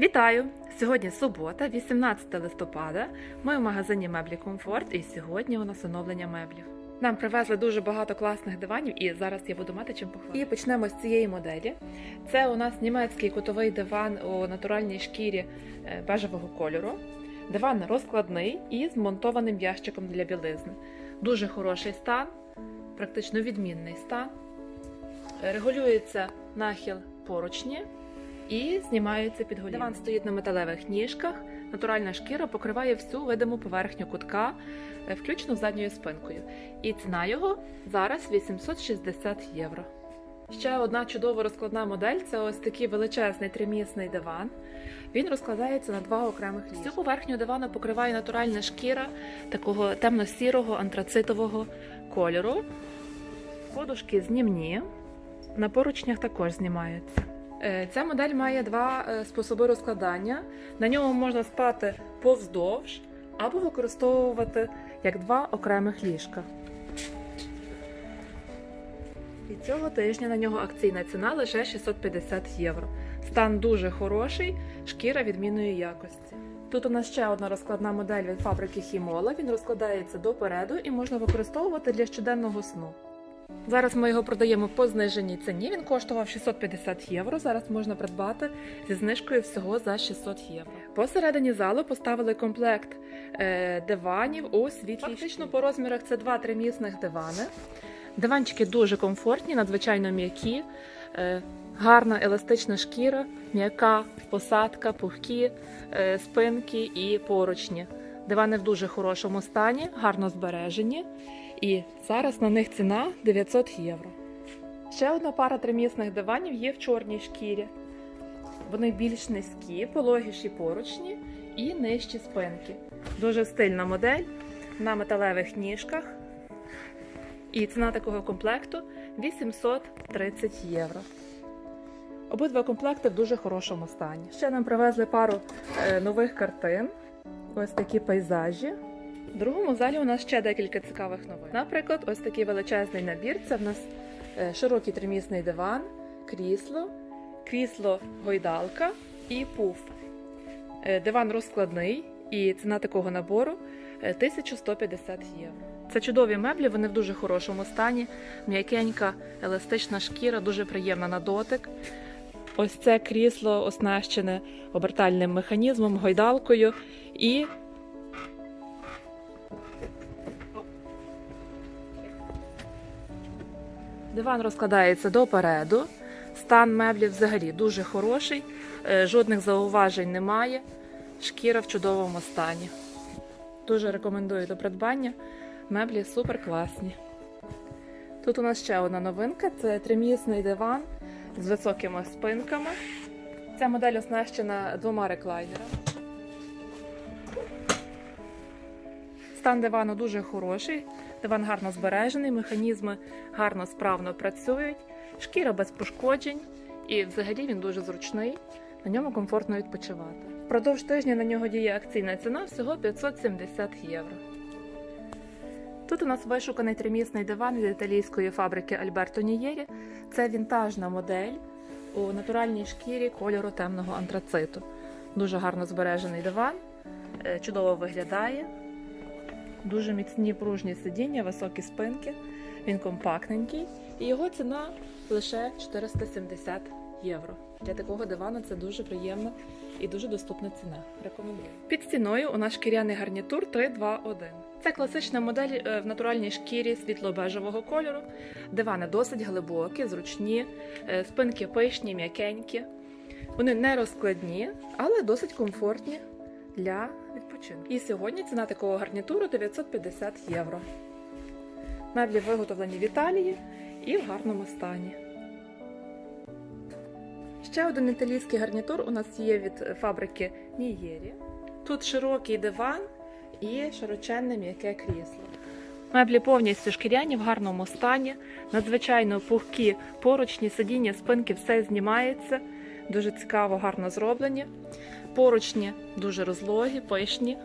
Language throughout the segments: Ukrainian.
Вітаю! Сьогодні субота, 18 листопада. Ми в магазині меблі Комфорт, і сьогодні у нас оновлення меблів. Нам привезли дуже багато класних диванів, і зараз я буду мати чим похвалити. І почнемо з цієї моделі. Це у нас німецький кутовий диван у натуральній шкірі е, бежевого кольору. Диван розкладний і з монтованим ящиком для білизни. Дуже хороший стан, практично відмінний стан. Е, Регулюється нахил поручні і знімаються під голівку. Диван стоїть на металевих ніжках. Натуральна шкіра покриває всю видиму поверхню кутка, е, включно задньою спинкою. І ціна його зараз 860 євро. Ще одна чудова розкладна модель це ось такий величезний тримісний диван. Він розкладається на два окремих ліжка. Всю поверхню дивану покриває натуральна шкіра такого темно-сірого антрацитового кольору. Подушки знімні, на поручнях також знімаються. Е, Ця модель має два е, способи розкладання. На ньому можна спати повздовж або використовувати як два окремих ліжка. І цього тижня на нього акційна ціна лише 650 євро. Стан дуже хороший, шкіра відмінної якості. Тут у нас ще одна розкладна модель від фабрики Хімола. Він розкладається допереду і можна використовувати для щоденного сну. Зараз ми його продаємо по зниженій ціні. Він коштував 650 євро. Зараз можна придбати зі знижкою всього за 600 євро. Посередині залу поставили комплект е, диванів у світлій. Фактично по розмірах це два тримісних дивани. Диванчики дуже комфортні, надзвичайно м'які, е, гарна еластична шкіра, м'яка посадка, пухкі е, спинки і поручні. Дивани в дуже хорошому стані, гарно збережені. І зараз на них ціна 900 євро. Ще одна пара тримісних диванів є в чорній шкірі. Вони більш низькі, пологіші поручні і нижчі спинки. Дуже стильна модель на металевих ніжках. І ціна такого комплекту 830 євро. Обидва комплекти в дуже хорошому стані. Ще нам привезли пару е, нових картин. Ось такі пейзажі. В другому залі у нас ще декілька цікавих новин. Наприклад, ось такий величезний набір. Це в нас е, широкий тримісний диван, крісло, крісло гойдалка і пуф. Е, Диван розкладний, і ціна такого набору е, 1150 євро. Це чудові меблі, вони в дуже хорошому стані. М'якенька, еластична шкіра, дуже приємна на дотик. Ось це крісло оснащене обертальним механізмом, гойдалкою і Диван розкладається допереду. Стан меблів взагалі дуже хороший, е, жодних зауважень немає. Шкіра в чудовому стані. Дуже рекомендую до придбання. Меблі супер класні. Тут у нас ще одна новинка: це тримісний диван з високими спинками. Ця модель оснащена двома реклайнерами. Стан дивану дуже хороший. Диван гарно збережений, механізми гарно справно працюють, шкіра без пошкоджень, і взагалі він дуже зручний. На ньому комфортно відпочивати. Впродовж тижня на нього діє акційна ціна всього 570 євро. Тут у нас вишуканий тримісний диван від італійської фабрики Альберто Нієрі. Це вінтажна модель у натуральній шкірі кольору темного антрациту. Дуже гарно збережений диван, е, чудово виглядає. Дуже міцні пружні сидіння, високі спинки. Він компактненький, і його ціна лише 470 євро. Для такого дивану це дуже приємна і дуже доступна ціна. Рекомендую. Під стіною у нас шкіряний гарнітур 321. Це класична модель е, в натуральній шкірі світло-бежевого кольору. Дивани досить глибокі, зручні, е, спинки пишні, м'якенькі. Вони не розкладні, але досить комфортні для відпочинку. І сьогодні ціна такого гарнітуру 950 євро. Меблі виготовлені в Італії і в гарному стані. Ще один італійський гарнітур у нас є від фабрики Нієрі. Тут широкий диван і широченне м'яке крісло. Меблі повністю шкіряні в гарному стані, надзвичайно пухкі поручні сидіння, спинки, все знімається. Дуже цікаво, гарно зроблені. Поручні дуже розлогі, пишні.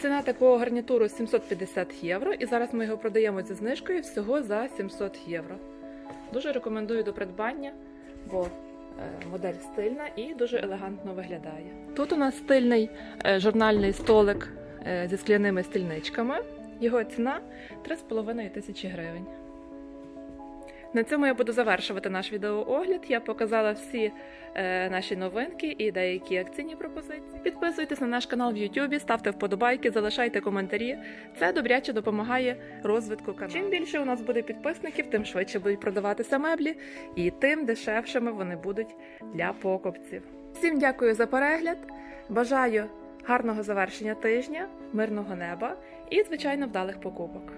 Ціна такого гарнітуру 750 євро, і зараз ми його продаємо зі знижкою всього за 700 євро. Дуже рекомендую до придбання, бо Е, Модель стильна і дуже елегантно виглядає. Тут у нас стильний е, журнальний столик е, зі скляними стільничками. Його ціна 3,5 тисячі гривень. На цьому я буду завершувати наш відеоогляд. Я показала всі е, наші новинки і деякі акційні пропозиції. Підписуйтесь на наш канал в YouTube, ставте вподобайки, залишайте коментарі. Це добряче допомагає розвитку каналу. Чим більше у нас буде підписників, тим швидше будуть продаватися меблі, і тим дешевшими вони будуть для покупців. Всім дякую за перегляд. Бажаю гарного завершення тижня, мирного неба і, звичайно, вдалих покупок.